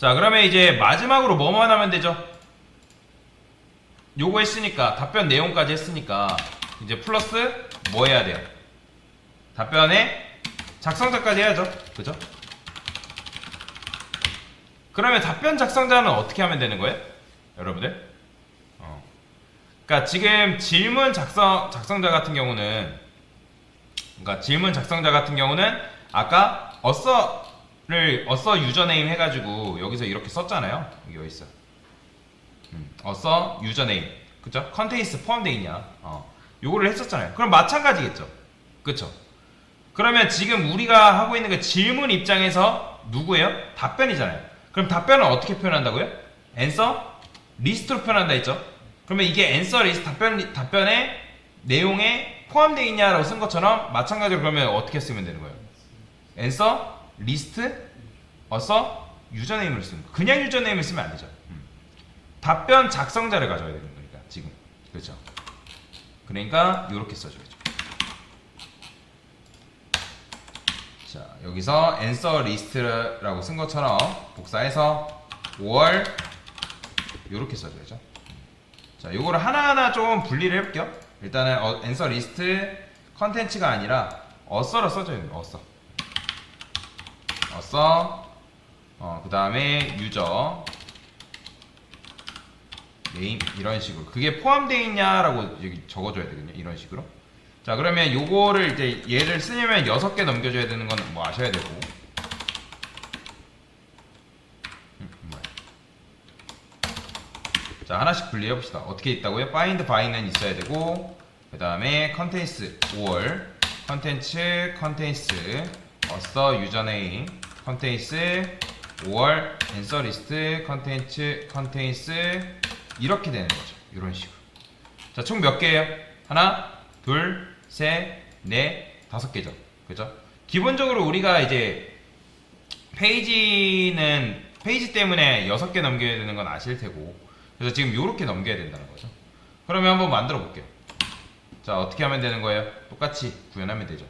자, 그러면 이제 마지막으로 뭐만 하면 되죠? 요거 했으니까 답변 내용까지 했으니까 이제 플러스 뭐 해야 돼요? 답변에 작성자까지 해야죠. 그죠? 그러면 답변 작성자는 어떻게 하면 되는 거예요? 여러분들? 어. 그러니까 지금 질문 작성 작성자 같은 경우는 그러니까 질문 작성자 같은 경우는 아까 어서 를 어서 유저네임 해가지고 여기서 이렇게 썼잖아요. 여기 있어? 음, 어서 유저네임 그죠? 컨테이스 포함되어 있냐? 어, 요거를 했었잖아요. 그럼 마찬가지겠죠. 그쵸? 그러면 지금 우리가 하고 있는 게 질문 입장에서 누구예요? 답변이잖아요. 그럼 답변을 어떻게 표현한다고요? 앤서 리스트로 표현한다 했죠. 그러면 이게 앤서 리스트 답변 답변의 내용에 포함되어 있냐라고 쓴 것처럼 마찬가지로 그러면 어떻게 쓰면 되는 거예요? 앤서 리스트 어서 유저네임을 쓰는 거. 그냥 유저네임을 쓰면 안 되죠. 음. 답변 작성자를 가져야 되는 거니까 지금 그렇죠. 그러니까 이렇게 써줘야죠. 자 여기서 answer list라고 쓴 것처럼 복사해서 5월 이렇게 써줘야죠. 자 요거를 하나하나 좀 분리를 해볼게요. 일단은 어, answer list 컨텐츠가 아니라 어서로 써줘야 됩니다. 어서 어서 어, 그 다음에 유저. 네임 이런 식으로. 그게 포함되어 있냐라고 여기 적어줘야 되거든요 이런 식으로. 자 그러면 요거를 이제 얘를 쓰려면 여섯 개 넘겨줘야 되는 건 뭐 아셔야 되고. 음. 자 하나씩 분리해 봅시다. 어떻게 있다고요? find by는 있어야 되고 그 다음에 컨텐츠 5월 컨텐츠 컨텐츠 어서 유저네임 컨텐츠 5월 앤서 리스트 컨텐츠 컨텐츠 이렇게 되는 거죠 이런 식으로 자 총 몇 개예요? 하나 둘 셋 넷 다섯 개죠 그죠? 기본적으로 우리가 이제 페이지는 페이지 때문에 여섯 개 넘겨야 되는 건 아실 테고 그래서 지금 요렇게 넘겨야 된다는 거죠 그러면 한번 만들어 볼게요 자 어떻게 하면 되는 거예요? 똑같이 구현하면 되죠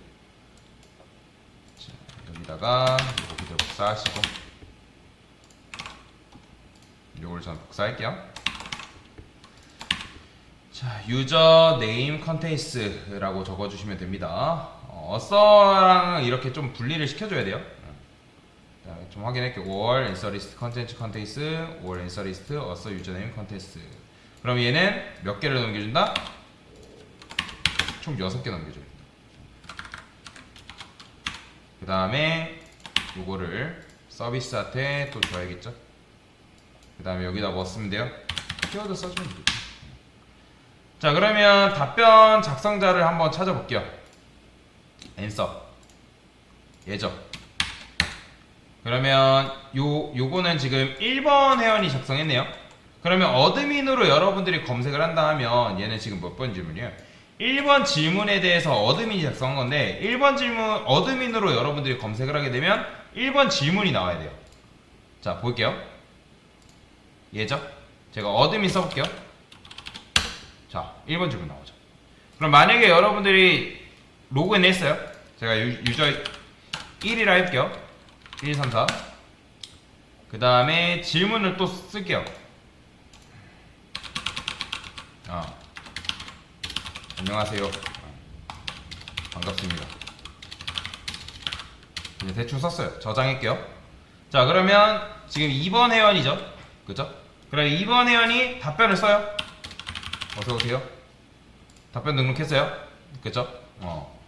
자, 여기다가 그대로 복사하시고. 요걸 전 복사할게요. 자 유저 네임 컨테이스라고 적어주시면 됩니다. 어, 어서랑 이렇게 좀 분리를 시켜줘야 돼요. 자, 좀 확인할게요. 5월 인서리스트 컨텐츠 컨테이스 5월 인서리스트 어서 유저네임 컨테이스 그럼 얘는 몇 개를 넘겨준다? 총 6개 넘겨줘야 된다. 그 다음에 요거를 서비스한테 또 줘야겠죠? 그 다음에 여기다 뭐 쓰면 돼요? 키워드 써주면 되겠죠. 자 그러면 답변 작성자를 한번 찾아볼게요. 앤서 예죠. 그러면 요 요거는 지금 1번 회원이 작성했네요. 그러면 어드민으로 여러분들이 검색을 한다 하면 얘는 지금 몇 번 질문이에요 1번 질문에 대해서 어드민이 작성한 건데 1번 질문 어드민으로 여러분들이 검색을 하게 되면 1번 질문이 나와야 돼요 자 볼게요 예죠 제가 어드민 써볼게요 자, 1번 질문 나오죠. 그럼 만약에 여러분들이 로그인 했어요. 제가 유, 유저 1이라 할게요. 1, 2, 3, 4. 그 다음에 질문을 또 쓸게요. 아, 안녕하세요. 아, 반갑습니다. 이제 대충 썼어요. 저장할게요. 자, 그러면 지금 2번 회원이죠. 그죠? 그럼 2번 회원이 답변을 써요. 어서 오세요. 답변 등록했어요? 그죠? 어.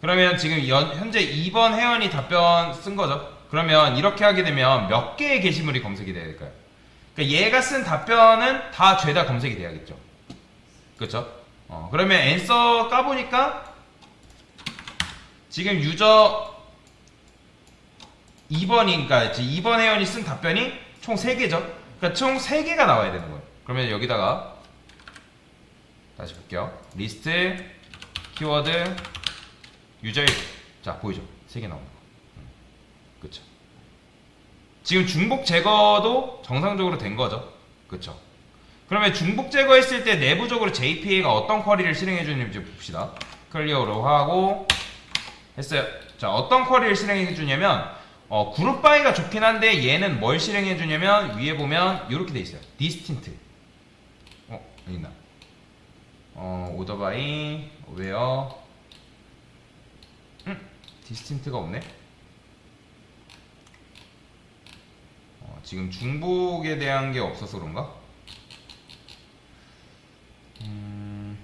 그러면 지금 연- 현재 2번 회원이 답변 쓴 거죠. 그러면 이렇게 하게 되면 몇 개의 게시물이 검색이 돼야 될까요? 그러니까 얘가 쓴 답변은 다 죄다 검색이 돼야겠죠. 그렇죠? 어, 그러면 앤서 까보니까 지금 유저 2번이니까 2번 회원이 쓴 답변이 총 3개죠. 그러니까 총 3개가 나와야 되는 거예요. 그러면 여기다가 다시 볼게요. 리스트, 키워드, 유저 1. 자, 보이죠? 3개 나오는 거. 음, 그쵸. 지금 중복 제거도 정상적으로 된 거죠. 그쵸. 그러면 중복 제거했을 때 내부적으로 JPA가 어떤 쿼리를 실행해 주는지 봅시다. 클리어로 하고 했어요. 자, 어떤 쿼리를 실행해 주냐면 어, 그룹 바이가 좋긴 한데 얘는 뭘 실행해 주냐면 위에 보면 이렇게 돼 있어요. 디스틴트. 어, 아니다. 어, 오더 바이 웨어 음, 디스틴트가 없네. 어, 지금 중복에 대한 게 없어서 그런가? 음,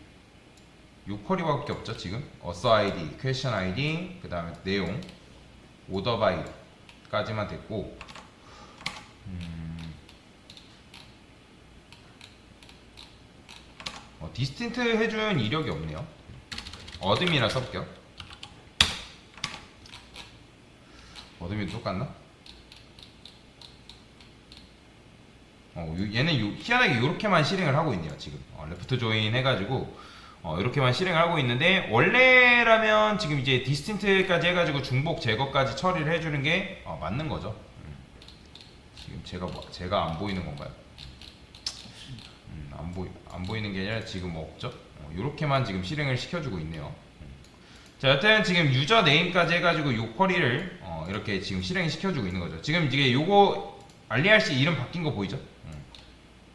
요 쿼리밖에 없죠 지금? 어서 아이디, 퀘션 아이디, 그 다음에 내용, 오더 바이까지만 됐고 음, 어, 디스틴트 해준 이력이 없네요. 어둠이나 써볼게요 어둠이 똑같나? 어, 요- 얘는 요- 희한하게 이렇게만 실행을 하고 있네요 지금. 어, 레프트 조인 해가지고 어, 이렇게만 실행을 하고 있는데 원래라면 지금 이제 디스틴트까지 해가지고 중복 제거까지 처리를 해주는 게 어, 맞는 거죠 음. 지금 제가 뭐- 제가 안 보이는 건가요? 음, 안 보이 안 보이는 게 아니라 지금 뭐 없죠? 어, 이렇게만 지금 실행을 시켜주고 있네요. 음. 자, 여튼 지금 유저 네임까지 해가지고 요 쿼리를 어, 이렇게 지금 실행 시켜주고 있는 거죠. 지금 이게 요거 알리알씨 이름 바뀐 거 보이죠? 음.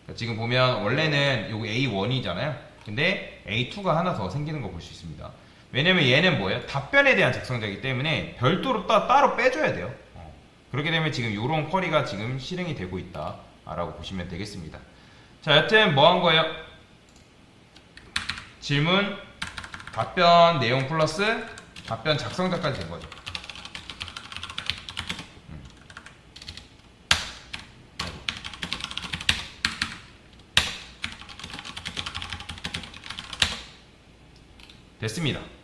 그러니까 지금 보면 원래는 요거 A1이잖아요. 근데 A2가 하나 더 생기는 거 볼 수 있습니다. 왜냐면 얘는 뭐예요? 답변에 대한 작성자이기 때문에 별도로 따, 따로 빼줘야 돼요. 어. 그렇게 되면 지금 요런 쿼리가 지금 실행이 되고 있다라고 보시면 되겠습니다. 자, 여튼 뭐 한 거예요? 질문, 답변 내용 플러스 답변 작성자까지 된 거죠. 음. 아이고. 됐습니다.